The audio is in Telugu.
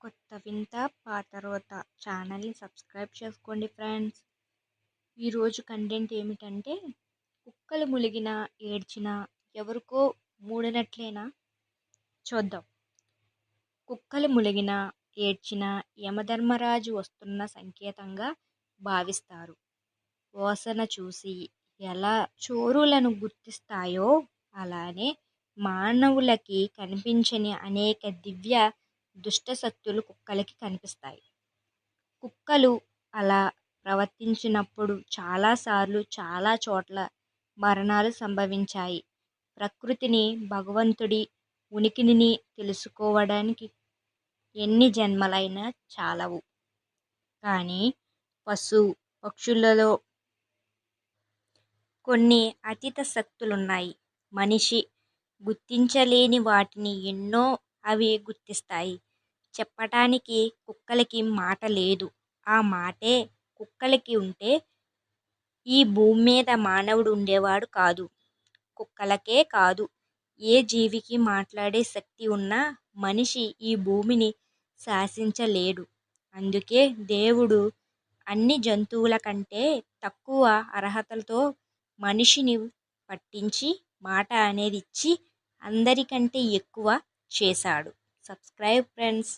కొత్త వింత పాత రోత ఛానల్ని సబ్స్క్రైబ్ చేసుకోండి ఫ్రెండ్స్. ఈరోజు కంటెంట్ ఏమిటంటే కుక్కలు ములిగినా ఏడ్చినా ఎవరికో మూడినట్లేనా? చూద్దాం. కుక్కలు ములిగినా ఏడ్చినా యమధర్మరాజు వస్తున్న సంకేతంగా భావిస్తారు. వాసన చూసి ఎలా చోరులను గుర్తిస్తాయో అలానే మానవులకి కనిపించని అనేక దివ్య దుష్టశక్తులు కుక్కలకి కనిపిస్తాయి. కుక్కలు అలా ప్రవర్తించినప్పుడు చాలాసార్లు చాలా చోట్ల మరణాలు సంభవించాయి. ప్రకృతిని భగవంతుడి ఉనికిని తెలుసుకోవడానికి ఎన్ని జన్మలైనా చాలవు. కానీ పశు పక్షులలో కొన్ని అతీత శక్తులున్నాయి. మనిషి గుర్తించలేని వాటిని ఎన్నో అవి గుర్తిస్తాయి. చెప్పటానికి కుక్కలకి మాట లేదు. ఆ మాటే కుక్కలకి ఉంటే ఈ భూమి మీద మానవుడు ఉండేవాడు కాదు. కుక్కలకే కాదు. ఏ జీవికి మాట్లాడే శక్తి ఉన్నా మనిషి ఈ భూమిని శాసించలేడు. అందుకే దేవుడు అన్ని జంతువుల కంటే తక్కువ అర్హతలతో మనిషిని పట్టించి మాట అనేది ఇచ్చి అందరికంటే ఎక్కువ చేశాడు. Subscribe friends.